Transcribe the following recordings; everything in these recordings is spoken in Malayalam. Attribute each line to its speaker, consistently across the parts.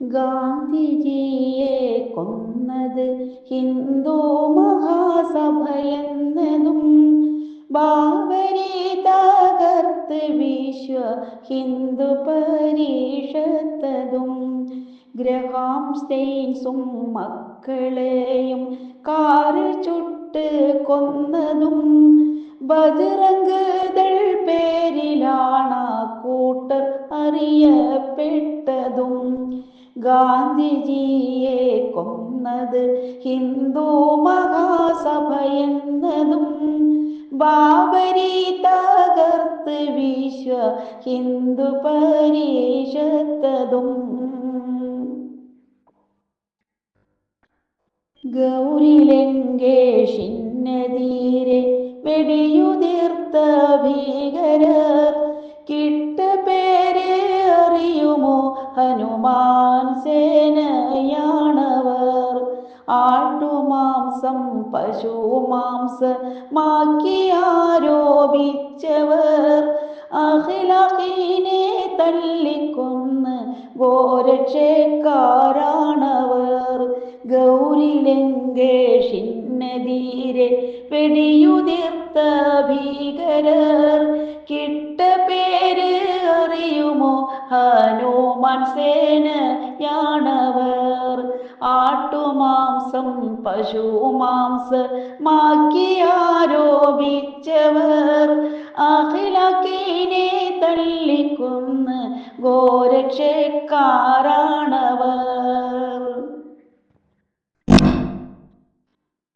Speaker 1: ഗാന്ധിജിയെ കൊന്നത് ഹിന്ദു മഹാസഭയെന്നതും ബാബരി തകർത്ത് വിശ്വ ഹിന്ദു പരീക്ഷത്തതും ഗ്രഹാം സ്റ്റെയിൻസും മക്കളെയും കാറിൽ ചുട്ട് കൊന്നതും. ബജറംഗ് ഗാന്ധിജിയെ കൊന്നത് ഹിന്ദു മഹാസഭയെന്നതും ബാബരി തകർത്ത് വിശ്വ ഹിന്ദു പരിഷത്തതും. ഗൗരിലങ്കേഷിനെതിരെ വെടിയുതിർത്ത ഭീകരർ കിട്ട പശുമാംസമാക്കി ആരോപിച്ചവർ. അഖിലഖീനെ തല്ലിക്കൊന്ന് ഗോരക്ഷക്കാരാണവർ. ഗൗരിലങ്കേഷിനെതിരെ വെടിയുതിർത്ത ഭീകരർ. കിട്ട പേര് അറിയുമോ? ഹനുമാൻ സേനയാണവർ. ആട്ടുമാംസം പശുമാംസമാക്കിയാരോപിച്ചവർ അഖിലക്കീനെ തള്ളിക്കുന്ന് ഗോരക്ഷക്കാരാണവർ.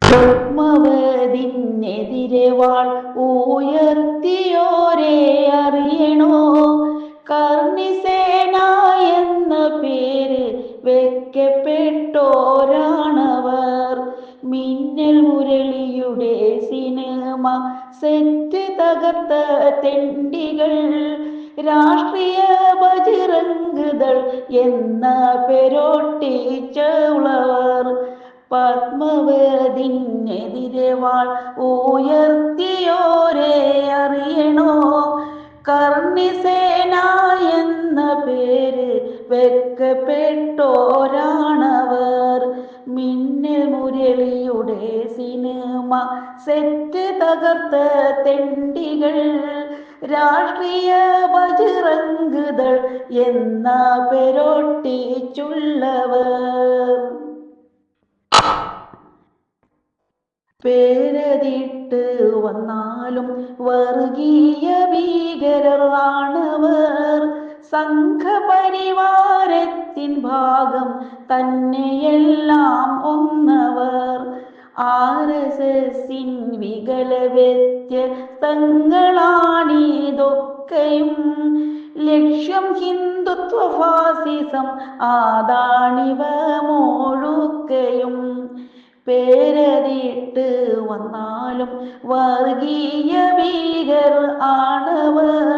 Speaker 1: രുക്മവതിനെതിരെ വാൾ ഉയർത്തിയോരെ വെക്കപ്പെട്ടോരാണവർ മിന്നൽ മുരളിയുടെ സിനിമ സെറ്റ് തകർത്ത തെണ്ടികൾ. രാഷ്ട്രീയ ബജിറങ്കുതൾ എന്ന പേരൊട്ടിച്ചുള്ളവർ പത്മവതിനെതിരെ വാൾ ഉയർത്തിയോരെ അറിയണോ? കർണിസേന എന്ന പേര് വെക്കപ്പെട്ടോരാണവർ. മിന്നൽ മുരളിയുടെ സിനിമ സെറ്റ് തകർത്ത തെണ്ടികൾ. രാഷ്ട്രീയ ബജറങ്കുതൾ എന്ന പേരൊട്ടിച്ചുള്ളവർ. പേരതിട്ട് വന്നാലും വർഗീയ ഭീകരരാണവർ സംഘപരിവാരത്തിൻ ഭാഗം തന്നെയെല്ലാം ഒന്നവർ. R S എസിൻ വികല വ്യത്യസ്തങ്ങളാണിതൊക്കെയും. ലക്ഷ്യം ഹിന്ദുത്വ ഫാസിസം ആദാണിവ മോഴുക്കയും പേരതിട്ട് വന്നാലും വർഗീയ ഭീകർ ആണവർ.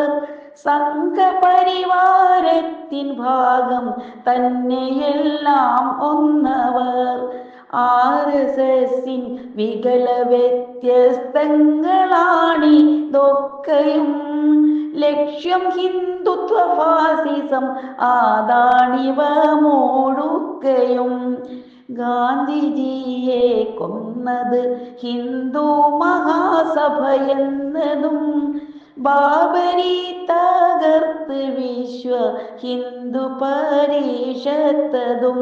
Speaker 1: സംഘപരിവാരത്തിൻ ഭാഗം തന്നെയെല്ലാം ഒന്നവർ. ആർ എസ് എസിൻ വികല വ്യത്യസ്തങ്ങളാണിതൊക്കെയും ലക്ഷ്യം ഹിന്ദുത്വ ഫാസിസം ആദാണിവ മോടുക്കയും ഗാന്ധിജിയെ കൊന്നത് ഹിന്ദു മഹാസഭയെന്നതും ബാബരി തകർത്ത് വിശ്വ ഹിന്ദു പരീക്ഷത്തതും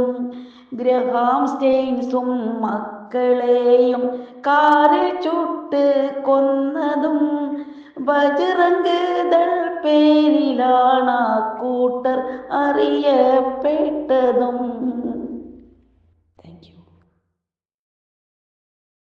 Speaker 1: ഗ്രഹാം സ്റ്റെയിൻസും മക്കളെയും കാറിൽ ചുട്ട് കൊന്നതും ബജറംഗ് ദൾ പേരിലാണ് കൂട്ടർ അറിയപ്പെട്ടതും.